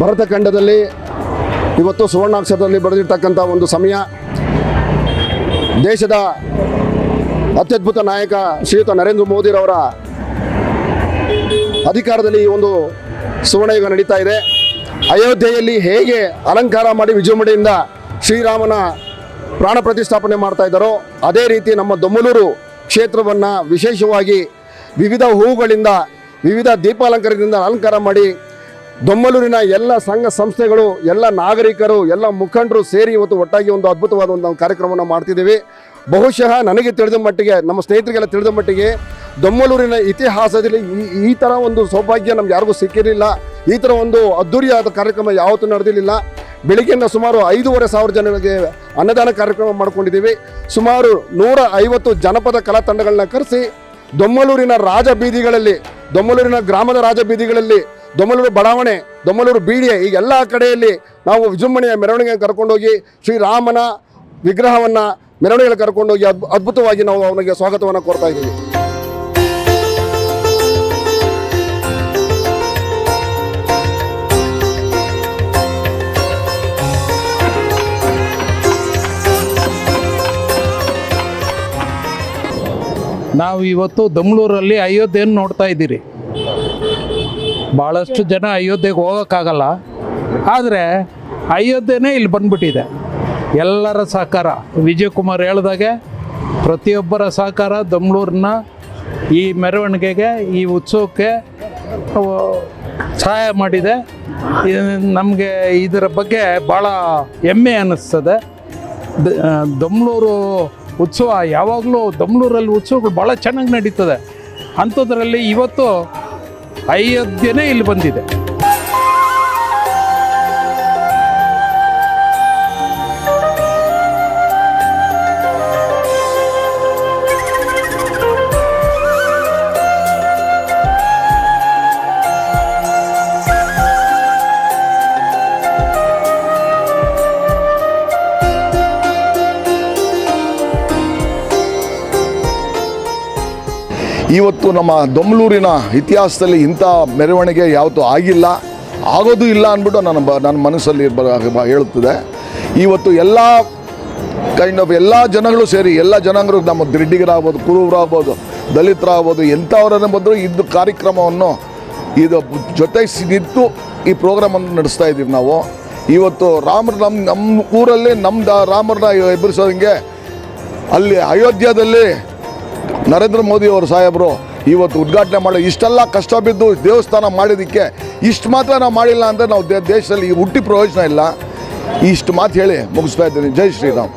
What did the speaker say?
ಭರತಖಂಡದಲ್ಲಿ ಇವತ್ತು ಸುವರ್ಣಾಕ್ಷರದಲ್ಲಿ ಬರೆದಿರ್ತಕ್ಕಂಥ ಒಂದು ಸಮಯ. ದೇಶದ ಅತ್ಯದ್ಭುತ ನಾಯಕ ಶ್ರೀಯುತ ನರೇಂದ್ರ ಮೋದಿರವರ ಅಧಿಕಾರದಲ್ಲಿ ಈ ಒಂದು ಸುವರ್ಣಯುಗ ನಡೀತಾ ಇದೆ. ಅಯೋಧ್ಯೆಯಲ್ಲಿ ಹೇಗೆ ಅಲಂಕಾರ ಮಾಡಿ ವಿಜೃಂಭಣೆಯಿಂದ ಶ್ರೀರಾಮನ ಪ್ರಾಣ ಪ್ರತಿಷ್ಠಾಪನೆ ಮಾಡ್ತಾ ಇದ್ದಾರೋ, ಅದೇ ರೀತಿ ನಮ್ಮ ದೊಮ್ಮಲೂರು ಕ್ಷೇತ್ರವನ್ನು ವಿಶೇಷವಾಗಿ ವಿವಿಧ ಹೂವುಗಳಿಂದ, ವಿವಿಧ ದೀಪಾಲಂಕಾರದಿಂದ ಅಲಂಕಾರ ಮಾಡಿ ದೊಮ್ಮಲೂರಿನ ಎಲ್ಲ ಸಂಘ ಸಂಸ್ಥೆಗಳು, ಎಲ್ಲ ನಾಗರಿಕರು, ಎಲ್ಲ ಮುಖಂಡರು ಸೇರಿ ಇವತ್ತು ಒಟ್ಟಾಗಿ ಒಂದು ಅದ್ಭುತವಾದ ಒಂದು ಕಾರ್ಯಕ್ರಮವನ್ನು ಮಾಡ್ತಿದ್ದೀವಿ. ಬಹುಶಃ ನನಗೆ ತಿಳಿದ ಮಟ್ಟಿಗೆ, ನಮ್ಮ ಸ್ನೇಹಿತರಿಗೆಲ್ಲ ತಿಳಿದ ಮಟ್ಟಿಗೆ ದೊಮ್ಮಲೂರಿನ ಇತಿಹಾಸದಲ್ಲಿ ಈ ಈ ಥರ ಒಂದು ಸೌಭಾಗ್ಯ ನಮ್ಗೆ ಯಾರಿಗೂ ಸಿಕ್ಕಿರಲಿಲ್ಲ. ಈ ಥರ ಒಂದು ಅದ್ದೂರಿಯಾದ ಕಾರ್ಯಕ್ರಮ ಯಾವತ್ತೂ ನಡೆದಿರಲಿಲ್ಲ. ಬೆಳಿಗ್ಗೆಯಿಂದ ಸುಮಾರು ಐದೂವರೆ ಸಾವಿರ ಜನರಿಗೆ ಅನ್ನದಾನ ಕಾರ್ಯಕ್ರಮ ಮಾಡಿಕೊಂಡಿದ್ದೀವಿ. ಸುಮಾರು ನೂರ ಐವತ್ತು ಜನಪದ ಕಲಾ ತಂಡಗಳನ್ನ ಕರೆಸಿ, ದೊಮ್ಮಲೂರಿನ ರಾಜ ಬೀದಿಗಳಲ್ಲಿ ದೊಮ್ಮಲೂರಿನ ಗ್ರಾಮದ ರಾಜ ಬೀದಿಗಳಲ್ಲಿ ದೊಮ್ಮಲೂರು ಬಡಾವಣೆ, ದೊಮ್ಮಲೂರು ಬೀಡಿಯ ಈಗ ಎಲ್ಲ ಕಡೆಯಲ್ಲಿ ನಾವು ವಿಜೃಂಭಣೆಯ ಮೆರವಣಿಗೆಯನ್ನು ಕರ್ಕೊಂಡೋಗಿ ಶ್ರೀರಾಮನ ವಿಗ್ರಹವನ್ನು ಮೆರವಣಿಗೆ ಕರ್ಕೊಂಡೋಗಿ ಅದ್ ಅದ್ಭುತವಾಗಿ ನಾವು ಅವನಿಗೆ ಸ್ವಾಗತವನ್ನು ಕೋರ್ತಾ ಇದ್ದೀವಿ. ನಾವು ಇವತ್ತು ದಮ್ಳೂರಲ್ಲಿ ಅಯೋಧ್ಯೆಯನ್ನು ನೋಡ್ತಾ ಇದ್ದೀರಿ. ಭಾಳಷ್ಟು ಜನ ಅಯೋಧ್ಯೆಗೆ ಹೋಗೋಕ್ಕಾಗಲ್ಲ. ಆದರೆ ಅಯೋಧ್ಯೆನೇ ಇಲ್ಲಿ ಬಂದ್ಬಿಟ್ಟಿದೆ. ಎಲ್ಲರ ಸಹಕಾರ. ವಿಜಯಕುಮಾರ್ ಹೇಳ್ದಾಗೆ ಪ್ರತಿಯೊಬ್ಬರ ಸಹಕಾರ ದಮ್ಳೂರನ್ನ ಈ ಮೆರವಣಿಗೆಗೆ, ಈ ಉತ್ಸವಕ್ಕೆ ಸಹಾಯ ಮಾಡಿದೆ. ನಮಗೆ ಇದರ ಬಗ್ಗೆ ಭಾಳ ಹೆಮ್ಮೆ ಅನ್ನಿಸ್ತದೆ ದಮ್ಳೂರು ಉತ್ಸವ ಯಾವಾಗಲೂ ದಮ್ಳೂರಲ್ಲಿ ಉತ್ಸವಗಳು ಭಾಳ ಚೆನ್ನಾಗಿ ನಡೀತದೆ. ಅಂಥದ್ರಲ್ಲಿ ಇವತ್ತು ಅಯೋಧ್ಯೆನೇ ಇಲ್ಲಿ ಬಂದಿದೆ. ಇವತ್ತು ನಮ್ಮ ದೊಮ್ಲೂರಿನ ಇತಿಹಾಸದಲ್ಲಿ ಇಂಥ ಮೆರವಣಿಗೆ ಯಾವತ್ತೂ ಆಗಿಲ್ಲ. ಆಗೋದು ಇಲ್ಲ ಅಂದ್ಬಿಟ್ಟು ನನ್ನ ಬ, ನನ್ನ ಮನಸ್ಸಲ್ಲಿ ಬ- ಹೇಳುತ್ತದೆ. ಇವತ್ತು ಎಲ್ಲ ಕೈಂಡ್ ಆಫ್ ಎಲ್ಲ ಜನಗಳು ಸೇರಿ, ಎಲ್ಲ ಜನಾಂಗರು ನಮ್ಮ ರೆಡ್ಡಿಗರಾಗ್ಬೋದು ಕುರುಬರಾಗ್ಬೋದು, ದಲಿತರಾಗ್ಬೋದು, ಎಂಥವರನ್ನು ಬಂದರೂ ಇದು ಕಾರ್ಯಕ್ರಮವನ್ನು ಇದು ಜೊತೆ ನಿಂತು ಈ ಪ್ರೋಗ್ರಾಮನ್ನು ನಡೆಸ್ತಾ ಇದ್ದೀವಿ ನಾವು. ಇವತ್ತು ರಾಮರ ನಮ್ಮ ನಮ್ಮ ಊರಲ್ಲಿ ನಮ್ಮ ರಾಮರನ್ನ ಎಬ್ಬರಿಸೋದಂಗೆ ಅಲ್ಲಿ ಅಯೋಧ್ಯದಲ್ಲಿ ನರೇಂದ್ರ ಮೋದಿ ಅವರು ಸಾಹೇಬರು, ಇವತ್ತು ಉದ್ಘಾಟನೆ ಮಾಡಿ ಇಷ್ಟೆಲ್ಲ ಕಷ್ಟ ಬಿದ್ದು ದೇವಸ್ಥಾನ ಮಾಡಿದ್ದಕ್ಕೆ ಇಷ್ಟು ಮಾತ್ರ ನಾವು ಮಾಡಿಲ್ಲ ಅಂದರೆ ನಾವು ದೇಶದಲ್ಲಿ ಹುಟ್ಟಿ ಪ್ರಯೋಜನ ಇಲ್ಲ. ಇಷ್ಟು ಮಾತು ಹೇಳಿ ಮುಗಿಸ್ತಾ ಇದ್ದೀನಿ. ಜೈ ಶ್ರೀರಾಮ್.